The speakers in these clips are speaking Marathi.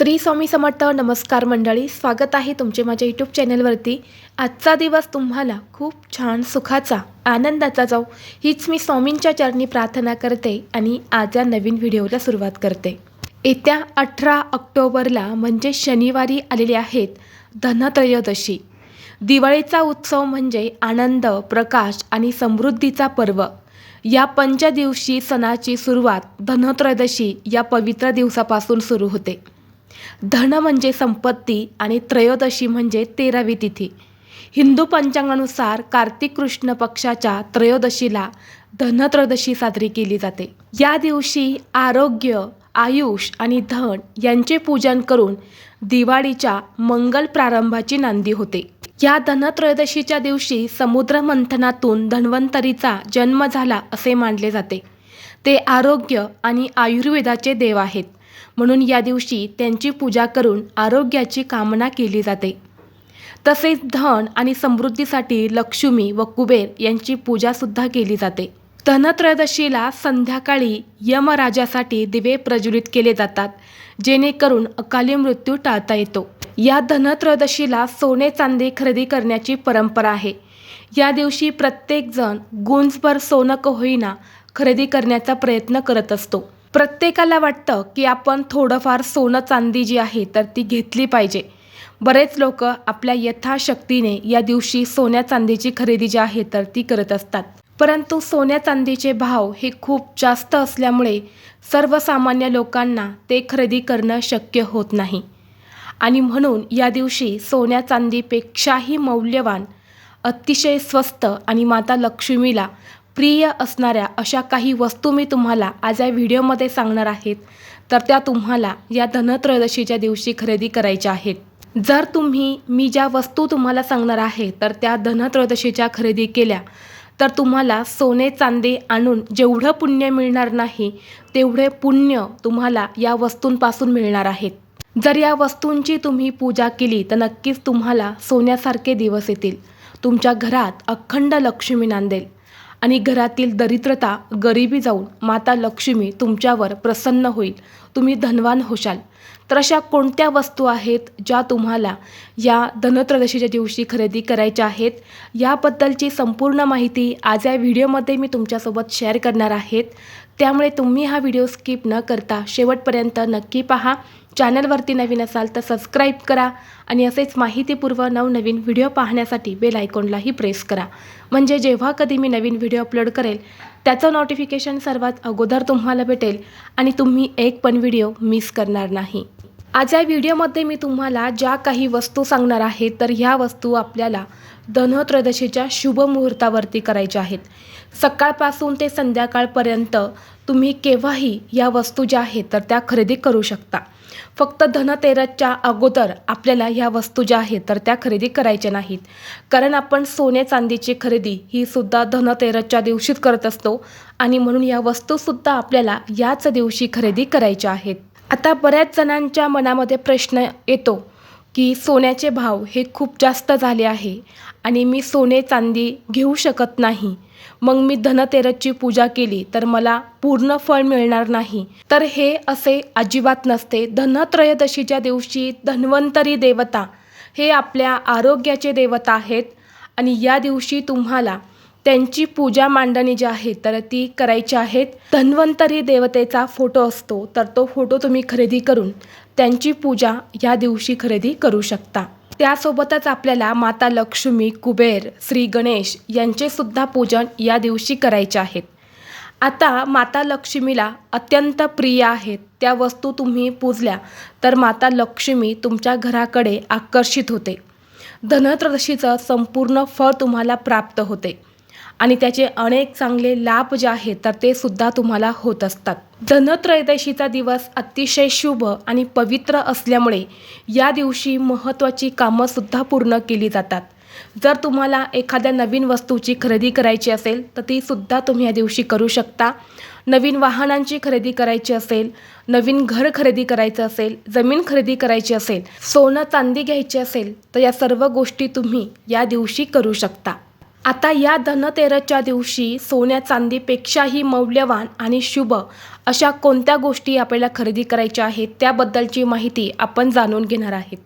श्री स्वामी समर्थ नमस्कार मंडळी स्वागत आहे तुमचे माझ्या यूट्यूब चॅनलवरती. आजचा दिवस तुम्हाला खूप छान सुखाचा आनंदाचा जाऊ हीच मी स्वामींच्या चरणी प्रार्थना करते आणि आज या नवीन व्हिडिओला सुरुवात करते. येत्या अठरा ऑक्टोबरला म्हणजे शनिवारी आलेले आहेत धनत्रयोदशी. दिवाळीचा उत्सव म्हणजे आनंद प्रकाश आणि समृद्धीचा पर्व. या पंचदिवशी सणाची सुरुवात धनत्रयोदशी या पवित्र दिवसापासून सुरू होते. धन म्हणजे संपत्ती आणि त्रयोदशी म्हणजे तेरावी तिथी. हिंदू पंचांगानुसार कार्तिक कृष्ण पक्षाच्या त्रयोदशीला धनत्रयोदशी साजरी केली जाते. या दिवशी आरोग्य आयुष आणि धन यांचे पूजन करून दिवाळीच्या मंगल प्रारंभाची नांदी होते. या धनत्रयोदशीच्या दिवशी समुद्र मंथनातून धन्वंतरीचा जन्म झाला असे मानले जाते. ते आरोग्य आणि आयुर्वेदाचे देव आहेत. म्हणून या दिवशी त्यांची पूजा करून आरोग्याची कामना केली जाते. तसेच धन आणि समृद्धीसाठी लक्ष्मी व कुबेर यांची पूजासुद्धा केली जाते. धनत्रयोदशीला संध्याकाळी यमराजासाठी दिवे प्रज्वलित केले जातात जेणेकरून अकाली मृत्यू टाळता येतो. या धनत्रयोदशीला सोने चांदी खरेदी करण्याची परंपरा आहे. या दिवशी प्रत्येकजण गुंजभर सोनं होईना खरेदी करण्याचा प्रयत्न करत असतो. प्रत्येकाला वाटतं की आपण थोडंफार सोनं चांदी जी आहे तर ती घेतली पाहिजे. बरेच लोक आपल्या यथाशक्तीने या दिवशी सोन्या चांदीची खरेदी जी आहे तर ती करत असतात. परंतु सोन्या चांदीचे भाव हे खूप जास्त असल्यामुळे सर्वसामान्य लोकांना ते खरेदी करणं शक्य होत नाही. आणि म्हणून या दिवशी सोन्या चांदीपेक्षाही मौल्यवान अतिशय स्वस्त आणि माता लक्ष्मीला प्रिय असणाऱ्या अशा काही वस्तू मी तुम्हाला आज या व्हिडिओमध्ये सांगणार आहेत. तर त्या तुम्हाला या धनत्रयोदशीच्या दिवशी खरेदी करायच्या आहेत. जर तुम्ही मी ज्या वस्तू तुम्हाला सांगणार आहे तर त्या धनत्रयोदशीच्या खरेदी केल्या तर तुम्हाला सोने चांदी आणून जेवढं पुण्य मिळणार नाही तेवढे पुण्य तुम्हाला या वस्तूंपासून मिळणार आहेत. जर या वस्तूंची तुम्ही पूजा केली तर नक्कीच तुम्हाला सोन्यासारखे दिवस येतील. तुमच्या घरात अखंड लक्ष्मी नांदेल. आणि घरातील दरिद्रता गरिबी जाऊन माता लक्ष्मी तुमच्यावर प्रसन्न होईल. तुम्ही धनवान होशाल. तर अशा कोणत्या वस्तू आहेत ज्या तुम्हाला या धनत्रयोदशीच्या दिवशी खरेदी करायच्या आहेत? याबद्दलची संपूर्ण माहिती आज या व्हिडिओमध्ये मी तुमच्यासोबत शेअर करणार आहेत. त्यामुळे तुम्ही हा व्हिडिओ स्किप न करता शेवटपर्यंत नक्की पहा. चॅनलवरती नवीन असाल तर सबस्क्राईब करा आणि असेच माहितीपूर्व नवनवीन व्हिडिओ पाहण्यासाठी बेल आयकॉनलाही प्रेस करा. म्हणजे जेव्हा कधी मी नवीन व्हिडिओ अपलोड करेल त्याचं नोटिफिकेशन सर्वात अगोदर तुम्हाला भेटेल आणि तुम्ही एक पण व्हिडिओ मिस करणार नाही. आज या व्हिडिओमध्ये मी तुम्हाला ज्या काही वस्तू सांगणार आहे तर ह्या वस्तू आपल्याला धनत्रयोदशीच्या शुभ मुहूर्तावरती करायच्या आहेत. सकाळपासून ते संध्याकाळपर्यंत तुम्ही केव्हाही या वस्तू ज्या आहेत तर त्या खरेदी करू शकता. फक्त धनतेरसच्या अगोदर आपल्याला ह्या वस्तू ज्या आहेत तर त्या खरेदी करायच्या नाहीत. कारण आपण सोने चांदीची खरेदी ही सुद्धा धनतेरसच्या दिवशीच करत असतो आणि म्हणून या वस्तूसुद्धा आपल्याला याच दिवशी खरेदी करायच्या आहेत. आता बऱ्याच जणांच्या मनामध्ये प्रश्न येतो की सोन्याचे भाव हे खूप जास्त झाले आहे आणि मी सोने चांदी घेऊ शकत नाही. मग मी धनतेरसची पूजा केली तर मला पूर्ण फळ मिळणार नाही. तर हे असे अजिबात नसते. धनत्रयोदशीच्या दिवशी धन्वंतरी देवता हे आपल्या आरोग्याचे देवता आहेत आणि या दिवशी तुम्हाला त्यांची पूजा मांडणी जी आहे तर ती करायची आहेत धन्वंतरी देवतेचा फोटो असतो तर तो फोटो तुम्ही खरेदी करून त्यांची पूजा या दिवशी खरेदी करू शकता. त्यासोबतच आपल्याला माता लक्ष्मी कुबेर श्री गणेश यांचे सुद्धा पूजन या दिवशी करायचे आहेत आता माता लक्ष्मीला अत्यंत प्रिय आहेत त्या वस्तू तुम्ही पूजल्या तर माता लक्ष्मी तुमच्या घराकडे आकर्षित होते. धनत्रदशीचं संपूर्ण फळ तुम्हाला प्राप्त होते. आणि त्याचे अनेक चांगले लाभ जे आहेत तर ते सुद्धा तुम्हाला होत असतात. धनत्रयोदशीचा दिवस अतिशय शुभ आणि पवित्र असल्यामुळे या दिवशी महत्त्वाची कामंसुद्धा पूर्ण केली जातात. जर तुम्हाला एखाद्या नवीन वस्तूची खरेदी करायची असेल तर ती सुद्धा तुम्ही या दिवशी करू शकता. नवीन वाहनांची खरेदी करायची असेल नवीन घर खरेदी करायचं असेल जमीन खरेदी करायची असेल सोनं चांदी घ्यायची असेल तर या सर्व गोष्टी तुम्ही या दिवशी करू शकता. आता या धनतेरसच्या दिवशी सोन्या चांदीपेक्षाही मौल्यवान आणि शुभ अशा कोणत्या गोष्टी आपल्याला खरेदी करायच्या आहेत त्याबद्दलची माहिती आपण जाणून घेणार आहेत.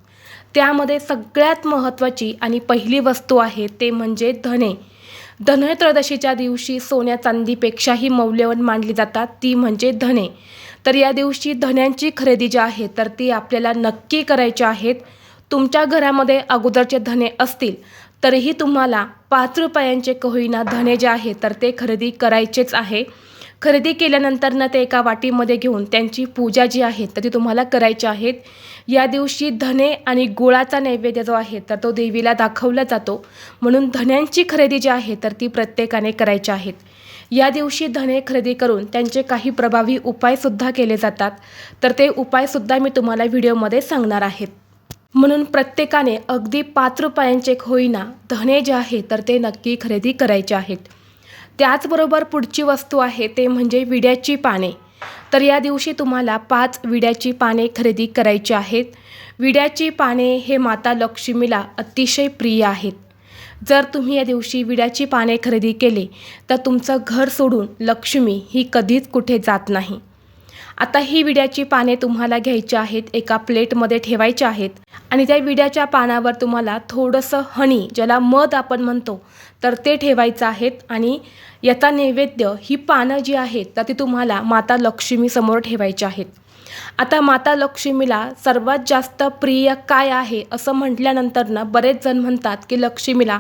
त्यामध्ये सगळ्यात महत्त्वाची आणि पहिली वस्तू आहे ते म्हणजे धने. धनत्रयोदशीच्या दिवशी सोन्या चांदीपेक्षाही मौल्यवान मानली जातात ती म्हणजे धने. तर या दिवशी धन्यांची खरेदी जी आहे तर ती आपल्याला नक्की करायची आहेत. तुमच्या घरामध्ये अगोदरचे धने असतील तरीही तुम्हाला पाच रुपयांचे का होईना धने जे आहे तर ते खरेदी करायचेच आहे. खरेदी केल्यानंतर ना ते एका वाटीमध्ये घेऊन त्यांची पूजा जी आहे तर ती तुम्हाला करायची आहेत या दिवशी धने आणि गुळाचा नैवेद्य जो आहे तर तो देवीला दाखवला जातो. म्हणून धन्यांची खरेदी जी आहे तर ती प्रत्येकाने करायची आहेत या दिवशी धने खरेदी करून त्यांचे काही प्रभावी उपायसुद्धा केले जातात. तर ते उपायसुद्धा मी तुम्हाला व्हिडिओमध्ये सांगणार आहेत म्हणून प्रत्येकाने अगदी पाच रुपयांचे होईना धने जे आहे तर ते नक्की खरेदी करायचे आहेत. त्याचबरोबर पुढची वस्तू आहे ते म्हणजे विड्याची पाने. तर या दिवशी तुम्हाला पाच विड्याची पाने खरेदी करायची आहेत. विड्याची पाने हे माता लक्ष्मीला अतिशय प्रिय आहेत. जर तुम्ही या दिवशी विड्याची पाने खरेदी केली तर तुमचं घर सोडून लक्ष्मी ही कधीच कुठे जात नाही. आता ही विड्याची पाने तुम्हाला घ्यायची आहेत एका प्लेटमध्ये ठेवायची आहेत. आणि त्या विड्याच्या पानावर तुम्हाला थोडंसं हनी ज्याला मध आपण म्हणतो तर ते ठेवायचं आहेत. आणि याचा नैवेद्य ही पानं जी आहेत तर ती तुम्हाला माता लक्ष्मीसमोर ठेवायची आहेत. आता माता लक्ष्मीला सर्वात जास्त प्रिय काय आहे असं म्हटल्यानंतर ना बरेच जण म्हणतात की लक्ष्मीला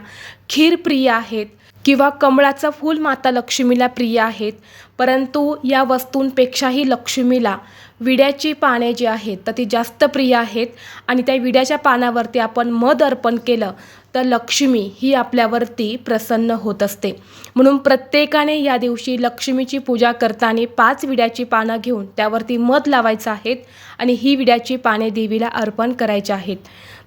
खीर प्रिय आहेत किंवा कमळाचं फूल माता लक्ष्मीला प्रिय आहेत. परंतु या वस्तूंपेक्षाही लक्ष्मीला विड्याची पाने जी आहेत तर ती जास्त प्रिय आहेत. आणि त्या विड्याच्या पानावरती आपण मध अर्पण केलं तर लक्ष्मी ही आपल्यावरती प्रसन्न होत असते. म्हणून प्रत्येकाने या दिवशी लक्ष्मीची पूजा करताना पाच विड्याची पानं घेऊन त्यावरती मध लावायचं आहेत आणि ही विड्याची पाने देवीला अर्पण करायची आहेत.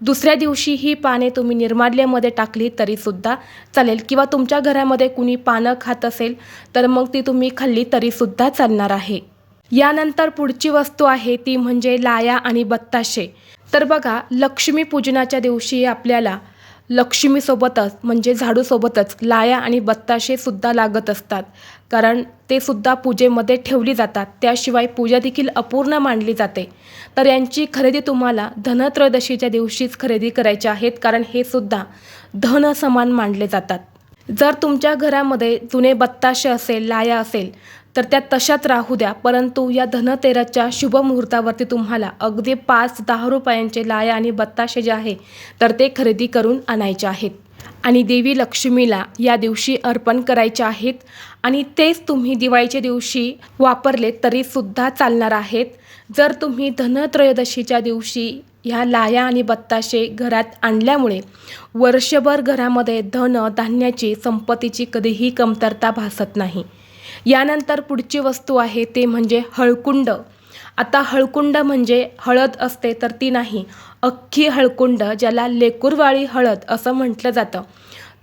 दुसऱ्या दिवशी ही पाने तुम्ही निर्माल्यमध्ये टाकली तरीसुद्धा चालेल किंवा तुमच्या घरामध्ये कुणी पानं खात असेल तर मग ती तुम्ही खाल्ली तरीसुद्धा चालणार आहे. यानंतर पुढची वस्तू आहे ती म्हणजे लाया आणि बत्ताशे. तर बघा लक्ष्मीपूजनाच्या दिवशी आपल्याला लक्ष्मीसोबतच म्हणजे झाडूसोबतच लाया आणि बत्ताशेसुद्धा लागत असतात. कारण ते सुद्धा पूजेमध्ये ठेवली जातात. त्याशिवाय पूजा देखील अपूर्ण मानली जाते. तर यांची खरेदी तुम्हाला धनत्रयोदशीच्या दिवशीच खरेदी करायची आहेत. कारण हे सुद्धा धन समान मानले जातात. जर तुमच्या घरामध्ये जुने बत्ताशे असेल लाया असेल तर त्या तशाच राहू द्या. परंतु या धनतेरसच्या शुभ मुहूर्तावरती तुम्हाला अगदी पाच दहा रुपयांचे लाया आणि बत्ताशे जे आहे तर ते खरेदी करून आणायचे आहेत. आणि देवी लक्ष्मीला या दिवशी अर्पण करायचे आहेत. आणि तेच तुम्ही दिवाळीच्या दिवशी वापरले तरीसुद्धा चालणार आहेत. जर तुम्ही धनत्रयोदशीच्या दिवशी ह्या लाया आणि बत्ताशे घरात आणल्यामुळे वर्षभर घरामध्ये धन धान्याची संपत्तीची कधीही कमतरता भासत नाही. यानंतर पुढची वस्तू आहे ते म्हणजे हळकुंड. आता हळकुंड म्हणजे हळद असते तर ती नाही. अख्खी हळकुंड ज्याला लेकूरवाळी हळद असं म्हटलं जातं.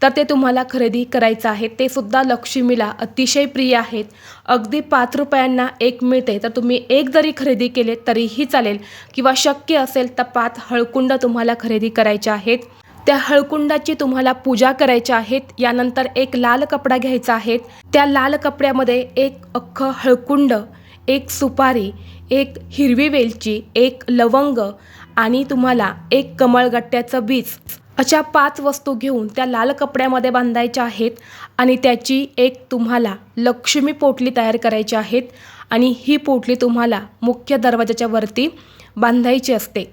तर ते तुम्हाला खरेदी करायचं आहे. ते सुद्धा लक्ष्मीला अतिशय प्रिय आहेत. अगदी पाच रुपयांना एक मिळते. तर तुम्ही एक जरी खरेदी केले तरीही चालेल. किंवा शक्य असेल तर पाच हळकुंड तुम्हाला खरेदी करायचे आहेत. त्या हळकुंडाची तुम्हाला पूजा करायची आहेत यानंतर एक लाल कपडा घ्यायचा आहे. त्या लाल कपड्यामध्ये एक अख्खं हळकुंड एक सुपारी एक हिरवी वेलची एक लवंग आणि तुम्हाला एक कमळगट्ट्याचं बीज. अशा पाच वस्तू घेऊन त्या लाल कपड्यामध्ये बांधायच्या आहेत आणि त्याची एक तुम्हाला लक्ष्मी पोटली तयार करायची आहेत आणि ही पोटली तुम्हाला मुख्य दरवाजाच्या वरती बांधायची असते.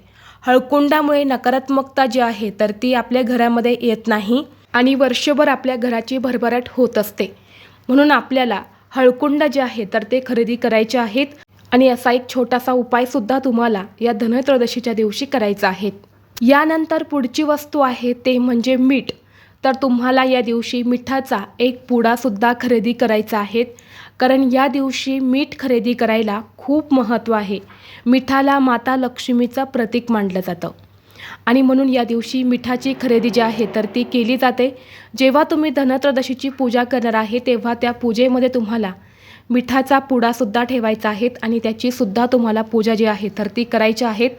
हळकुंडामुळे नकारात्मकता जी आहे तर ती आपल्या घरामध्ये येत नाही आणि वर्षभर आपल्या घराची भरभराट होत असते. म्हणून आपल्याला हळकुंड जे आहे तर ते खरेदी करायचे आहेत आणि असा एक छोटासा उपायसुद्धा तुम्हाला या धनत्रयोदशीच्या दिवशी करायचा आहे. यानंतर पुढची वस्तू आहे ते म्हणजे मीठ. तर तुम्हाला या दिवशी मिठाचा एक पुडासुद्धा खरेदी करायचा आहे. कारण या दिवशी मीठ खरेदी करायला खूप महत्त्व आहे. मिठाला माता लक्ष्मीचं प्रतीक मानलं जातं. आणि म्हणून या दिवशी मिठाची खरेदी जी आहे तर ती केली जाते. जेव्हा तुम्ही धनत्रदशीची पूजा करणार आहे तेव्हा त्या पूजेमध्ये तुम्हाला मिठाचा पुडासुद्धा ठेवायचा आहे आणि त्याचीसुद्धा तुम्हाला पूजा जी आहे तर ती करायची आहेत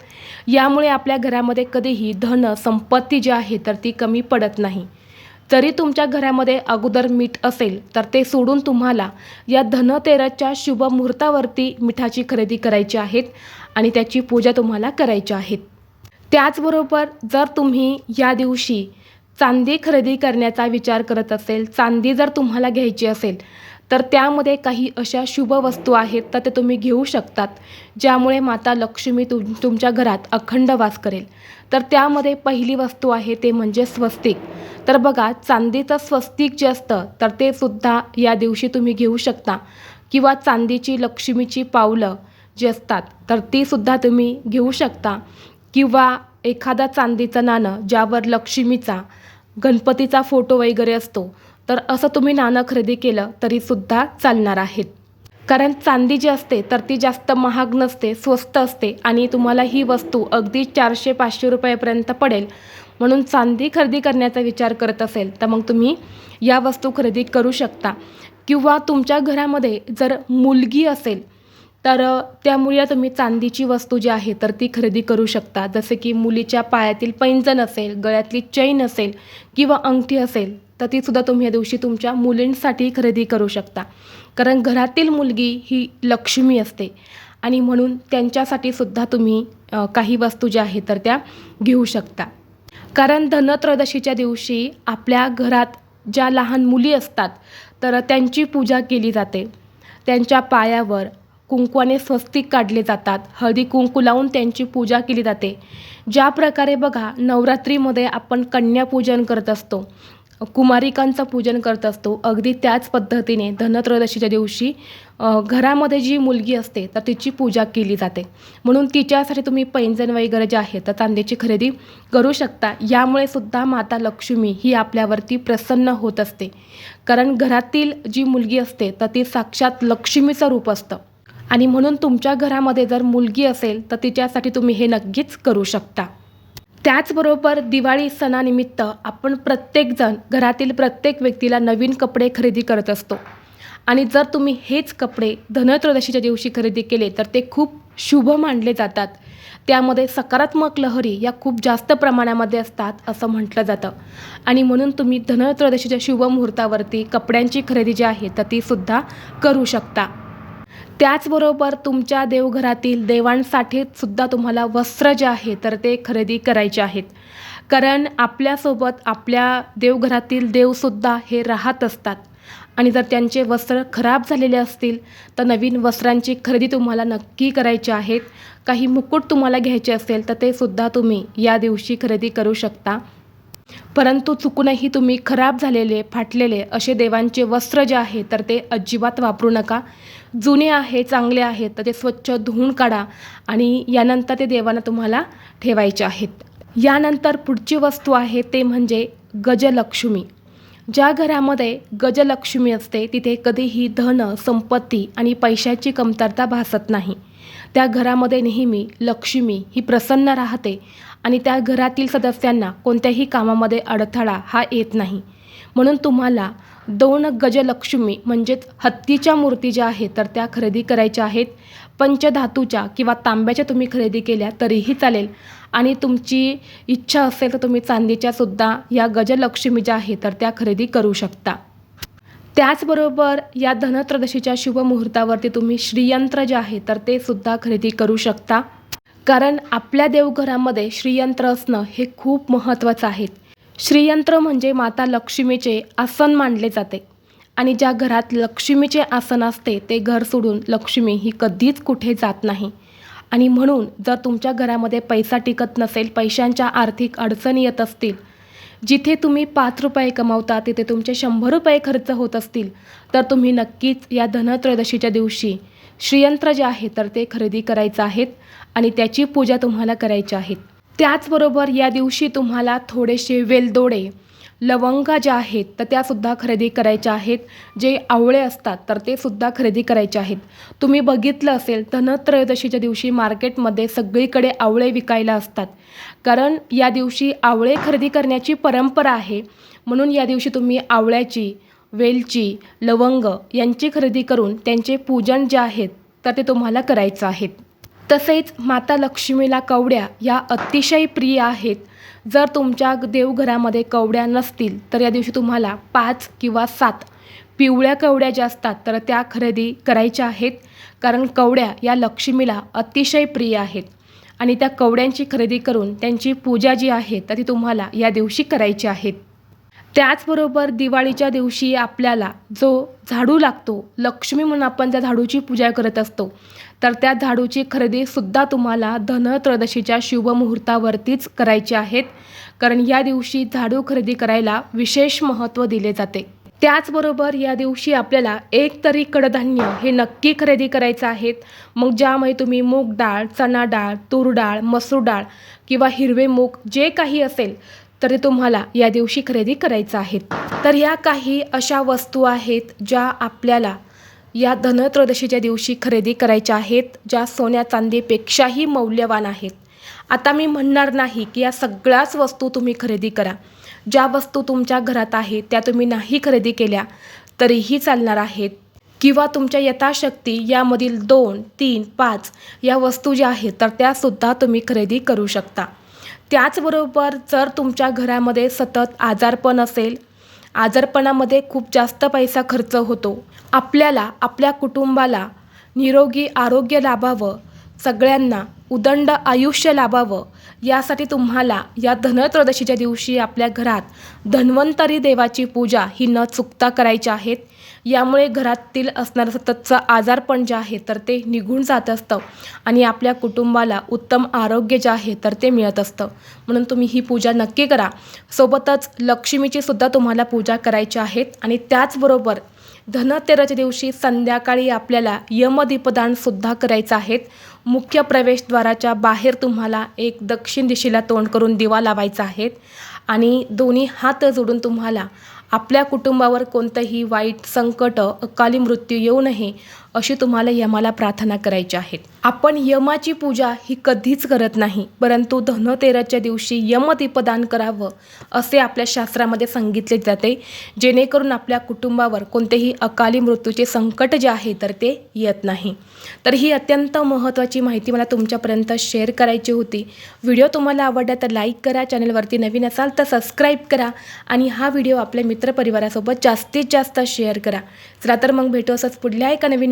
यामुळे आपल्या घरामध्ये कधीही धन संपत्ती जी आहे तर ती कमी पडत नाही. जरी तुमच्या घरामध्ये अगोदर मीठ असेल तर ते सोडून तुम्हाला या धनतेरसच्या शुभ मुहूर्तावरती मिठाची खरेदी करायची आहेत आणि त्याची पूजा तुम्हाला करायची आहेत. त्याचबरोबर जर तुम्ही या दिवशी चांदी खरेदी करण्याचा विचार करत असेल चांदी जर तुम्हाला घ्यायची असेल तर त्यामध्ये काही अशा शुभ वस्तू आहेत तर ते तुम्ही घेऊ शकतात ज्यामुळे माता लक्ष्मी तुम तुमच्या घरात अखंड वास करेल. तर त्यामध्ये पहिली वस्तू आहे ते म्हणजे स्वस्तिक. तर बघा चांदीचं स्वस्तिक जे असतं तर ते सुद्धा या दिवशी तुम्ही घेऊ शकता. किंवा चांदीची लक्ष्मीची पावलं जी असतात तर ती सुद्धा तुम्ही घेऊ शकता. किंवा एखादा चांदीचं नाणं ज्यावर लक्ष्मीचा गणपतीचा फोटो वगैरे असतो तर असं तुम्ही नाणं खरेदी केलं तरीसुद्धा चालणार आहेत. कारण चांदी जी असते तर ती जास्त महाग नसते स्वस्त असते आणि तुम्हाला ही वस्तू अगदी चारशे पाचशे रुपयापर्यंत पडेल. म्हणून चांदी खरेदी करण्याचा विचार करत असेल तर मग तुम्ही या वस्तू खरेदी करू शकता. किंवा तुमच्या घरामध्ये जर मुलगी असेल तर त्यामुळे त्या मुलीला तुम्ही चांदीची वस्तू जी आहे तर ती खरेदी करू शकता. जसे की मुलीच्या पायातील पैंजण असेल गळ्यातली चैन असेल किंवा अंगठी असेल तर तीसुद्धा तुम्ही या दिवशी तुमच्या मुलींसाठी खरेदी करू शकता. कारण घरातील मुलगी ही लक्ष्मी असते. आणि म्हणून त्यांच्यासाठी सुद्धा तुम्ही काही वस्तू ज्या आहेत तर त्या घेऊ शकता. कारण धनत्रयोदशीच्या दिवशी आपल्या घरात ज्या लहान मुली असतात तर त्यांची पूजा केली जाते. त्यांच्या पायावर कुंकवाने स्वस्तिक काढले जातात. हळदी कुंकू लावून त्यांची पूजा केली जाते. ज्या प्रकारे बघा नवरात्रीमध्ये आपण कन्यापूजन करत असतो. कुमारिकांचं पूजन करत असतो. अगदी त्याच पद्धतीने धनत्रयोदशीच्या दिवशी घरामध्ये जी मुलगी असते तर तिची पूजा केली जाते. म्हणून तिच्यासाठी तुम्ही पैंजण वगैरे जे आहे तर चांदीची खरेदी करू शकता. यामुळे सुद्धा माता लक्ष्मी ही आपल्यावरती प्रसन्न होत असते. कारण घरातील जी मुलगी असते तर ती साक्षात लक्ष्मीचं रूप असतं. आणि म्हणून तुमच्या घरामध्ये जर मुलगी असेल तर तिच्यासाठी तुम्ही हे नक्कीच करू शकता. त्याचबरोबर दिवाळी सणानिमित्त आपण प्रत्येकजण घरातील प्रत्येक व्यक्तीला नवीन कपडे खरेदी करत असतो. आणि जर तुम्ही हेच कपडे धनत्रयोदशीच्या दिवशी खरेदी केले तर ते खूप शुभ मानले जातात. त्यामध्ये सकारात्मक लहरी या खूप जास्त प्रमाणामध्ये असतात असं म्हटलं जातं. आणि म्हणून तुम्ही धनत्रयोदशीच्या शुभ मुहूर्तावरती कपड्यांची खरेदी जी आहे तर ती सुद्धा करू शकता. त्याचबरोबर तुमच्या देवघरातील देवांसाठी सुद्धा तुम्हाला वस्त्र जे आहे तर ते खरेदी करायचे आहेत. कारण आपल्यासोबत आपल्या देवघरातील देवसुद्धा हे राहत असतात. आणि जर त्यांचे वस्त्र खराब झालेले असतील तर नवीन वस्त्रांची खरेदी तुम्हाला नक्की करायची आहेत. काही मुकुट तुम्हाला घ्यायचे असेल तर ते सुद्धा तुम्ही या दिवशी खरेदी करू शकता. परंतु चुकूनही तुम्ही खराब झालेले फाटलेले असे देवांचे वस्त्र जे आहे तर ते अजिबात वापरू नका. जुने आहे चांगले आहेत तर ते स्वच्छ धुवून काढा आणि यानंतर ते देवांना तुम्हाला ठेवायचे आहेत. यानंतर पुढची वस्तू आहे ते म्हणजे गजलक्ष्मी. ज्या घरामध्ये गजलक्ष्मी असते तिथे कधीही धन संपत्ती आणि पैशाची कमतरता भासत नाही. त्या घरामध्ये नेहमी लक्ष्मी ही प्रसन्न राहते. आणि त्या घरातील सदस्यांना कोणत्याही कामामध्ये अडथळा हा येत नाही. म्हणून तुम्हाला दोन गजलक्ष्मी म्हणजेच हत्तीच्या मूर्ती ज्या आहेत तर त्या खरेदी करायच्या आहेत. पंचधातूच्या किंवा तांब्याच्या तुम्ही खरेदी केल्या तरीही चालेल. आणि तुमची इच्छा असेल तर तुम्ही चांदीच्या सुद्धा या गजलक्ष्मी ज्या आहेत तर त्या खरेदी करू शकता. त्याचबरोबर या धनत्रदशीच्या शुभ मुहूर्तावरती तुम्ही श्रीयंत्र जे आहे तर ते सुद्धा खरेदी करू शकता. कारण आपल्या देवघरामध्ये श्रीयंत्र असणं हे खूप महत्त्वाचं आहे. श्रीयंत्र म्हणजे माता लक्ष्मीचे आसन मानले जाते. आणि ज्या घरात लक्ष्मीचे आसन असते ते घर सोडून लक्ष्मी ही कधीच कुठे जात नाही. आणि म्हणून जर तुमच्या घरामध्ये पैसा टिकत नसेल पैशांच्या आर्थिक अडचणी येत असतील जिथे तुम्ही पाच रुपये कमावता तिथे तुमचे शंभर रुपये खर्च होत असतील तर तुम्ही नक्कीच या धनत्रयोदशीच्या दिवशी श्रीयंत्र जे आहे तर ते खरेदी करायचं आहेत आणि त्याची पूजा तुम्हाला करायची आहेत. त्याचबरोबर या दिवशी तुम्हाला थोडेसे वेलदोडे लवंगा ज्या आहेत तर त्यासुद्धा खरेदी करायच्या आहेत. जे आवळे असतात तर ते सुद्धा खरेदी करायचे आहेत. तुम्ही बघितलं असेल धनत्रयोदशीच्या दिवशी मार्केटमध्ये सगळीकडे आवळे विकायला असतात. कारण या दिवशी आवळे खरेदी करण्याची परंपरा आहे. म्हणून या दिवशी तुम्ही आवळ्याची वेलची लवंग यांची खरेदी करून त्यांचे पूजन जे आहेत तर ते तुम्हाला करायचं आहे तसेच माता लक्ष्मीला कवड्या या अतिशय प्रिय आहेत. जर तुमच्या देवघरामध्ये कवड्या नसतील तर या दिवशी तुम्हाला पाच किंवा सात पिवळ्या कवड्या ज्या असतात तर त्या खरेदी करायच्या आहेत. कारण कवड्या या लक्ष्मीला अतिशय प्रिय आहेत. आणि त्या कवड्यांची खरेदी करून त्यांची पूजा जी आहे तर ती तुम्हाला या दिवशी करायची आहेत. त्याचबरोबर दिवाळीच्या दिवशी आपल्याला जो झाडू लागतो लक्ष्मी म्हणून आपण त्या झाडूची पूजा करत असतो. तर त्या झाडूची खरेदीसुद्धा तुम्हाला धनत्रयोदशीच्या शुभमुहूर्तावरतीच करायची आहेत. कारण या दिवशी झाडू खरेदी करायला विशेष महत्त्व दिले जाते. त्याचबरोबर या दिवशी आपल्याला एक तरी कडधान्य हे नक्की खरेदी करायचं आहेत. मग ज्यामुळे तुम्ही मूग डाळ चणा डाळ तूर डाळ मसूर डाळ किंवा हिरवे मूग जे काही असेल तरी तुम्हाला या दिवशी खरेदी करायचं आहेत तर या काही अशा वस्तू आहेत ज्या आपल्याला या धनत्रयोदशीच्या दिवशी खरेदी करायच्या आहेत ज्या सोन्या चांदीपेक्षाही मौल्यवान आहेत. आता मी म्हणणार नाही की या सगळ्याच वस्तू तुम्ही खरेदी करा. ज्या वस्तू तुमच्या घरात आहेत त्या तुम्ही नाही खरेदी केल्या तरीही चालणार आहेत. किंवा तुमच्या यथाशक्ती यामधील दोन तीन पाच या वस्तू ज्या आहेत तर त्यासुद्धा तुम्ही खरेदी करू शकता. त्याचबरोबर जर तुमच्या घरामध्ये सतत आजारपण असेल आजारपणामध्ये खूप जास्त पैसा खर्च होतो. आपल्याला आपल्या कुटुंबाला निरोगी आरोग्य लाभावं सगळ्यांना उदंड आयुष्य लाभावं यासाठी तुम्हाला या धनत्रयोदशीच्या दिवशी आपल्या घरात धन्वंतरी देवाची पूजा ही न चुकता करायची आहेत यामुळे घरातील असणारं सततचं आजारपण जे आहे तर ते निघून जात असतं. आणि आपल्या कुटुंबाला उत्तम आरोग्य जे आहे तर ते मिळत असतं. म्हणून तुम्ही ही पूजा नक्की करा. सोबतच लक्ष्मीची सुद्धा तुम्हाला पूजा करायची आहेत आणि त्याचबरोबर धनतेराच्या दिवशी संध्याकाळी आपल्याला यमदीपदानसुद्धा करायचं आहेत मुख्य प्रवेशद्वाराच्या बाहेर तुम्हाला एक दक्षिण दिशेला तोंड करून दिवा लावायचा आहे. आणि दोन्ही हात जोडून तुम्हाला आपल्या कुटुंबावर कोणतंही वाईट संकट अकाली मृत्यू येऊ नये अशी तुम्हाला यमाला प्रार्थना करायची आहेत आपण यमाची पूजा ही कधीच करत नाही परंतु धनतेरसच्या दिवशी यमदीपदान करावं असे आपल्या शास्त्रामध्ये सांगितले जाते. जेणेकरून आपल्या कुटुंबावर कोणतेही अकाली मृत्यूचे संकट जे आहे तर ते येत नाही. तर ही अत्यंत महत्त्वाची माहिती मला तुमच्यापर्यंत शेअर करायची होती. व्हिडिओ तुम्हाला आवडला तर लाईक करा चॅनलवरती नवीन असाल तर सबस्क्राईब करा आणि हा व्हिडिओ आपल्या मित्रपरिवारासोबत जास्तीत जास्त शेअर करा. चला तर मग भेटू असंच पुढल्या एका नवीन